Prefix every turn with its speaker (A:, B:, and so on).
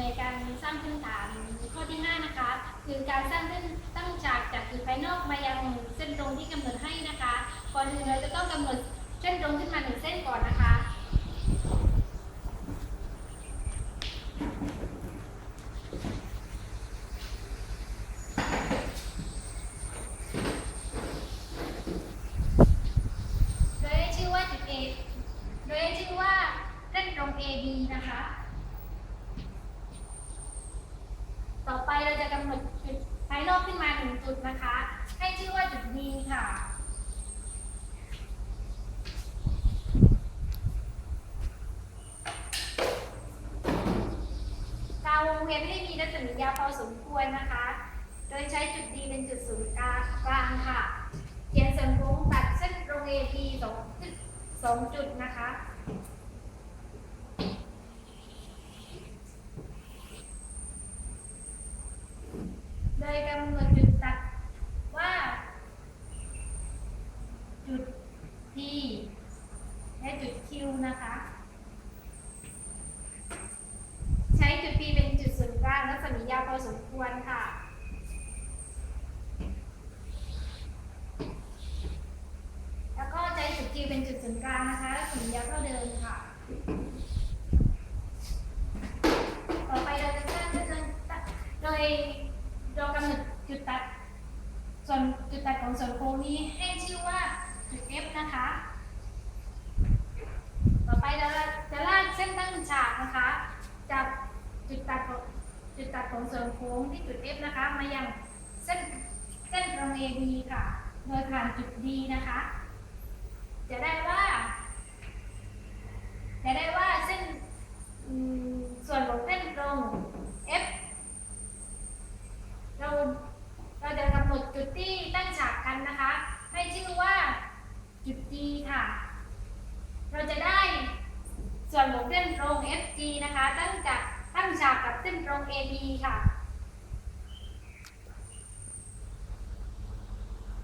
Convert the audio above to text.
A: ในการสร้างพื้นฐานข้อที่ห้านะคะ คือการสร้างขึ้นตั้งฉากจากจุดภายนอกมายังเส้นตรงที่กำหนดให้นะคะก่อนอื่นเราจะต้องกำหนดเส้นตรงขึ้นมาหนึ่งเส้นก่อนนะคะโดยให้ชื่อว่าจุด A โดยให้ชื่อว่าเส้นตรง AB นะคะ ต่อไปเรา จะกำหนดจุดภายนอกขึ้นมาหนึ่งจุดนะคะ ให้ชื่อว่าจุด B ค่ะกาวงเวียนให้มีรัศมียาวพอสมควรนะคะ โดยใช้จุด D เป็นจุดศูนย์กลางค่ะ เขียนส่วนโค้งตัดเส้นตรง AB สองจุดนะคะ โดยกำหนดจุดตัดว่า จุด P และจุด Q นะคะ ใช้จุด P เป็นจุดศูนย์กลางและสมียาวพอสมควรค่ะ แล้วก็ใช้จุด G เป็นจุดศูนย์กลางนะคะและสมียาวเท่าเดิมค่ะ ต่อไปเราจะสร้างเส้นตัดโดยเรากำหนดจุดตัด ส่วนจุดตัดของส่วนโค้งนี้ให้ชื่อว่าจุด F นะคะ ต่อไปเราจะลากเส้นตั้ง ฉากนะคะ จากจุดตัดของจุดตัดของส่วนโค้งที่จุด F นะคะ มายังเส้นเส้นตรง AB ค่ะ โดยผ่านจุด D นะคะ จะได้ว่า จะได้ว่าเส้นอืมส่วนของเส้นตรง F เราเราจะกำหนดจุดที่ตั้งฉากกันนะคะ ให้ชื่อว่าจุด D ค่ะ เราจะได้ส่วนของ เส้นตรง FG นะคะ ตั้งจากตั้งฉากกับเส้นตรง AB ค่ะ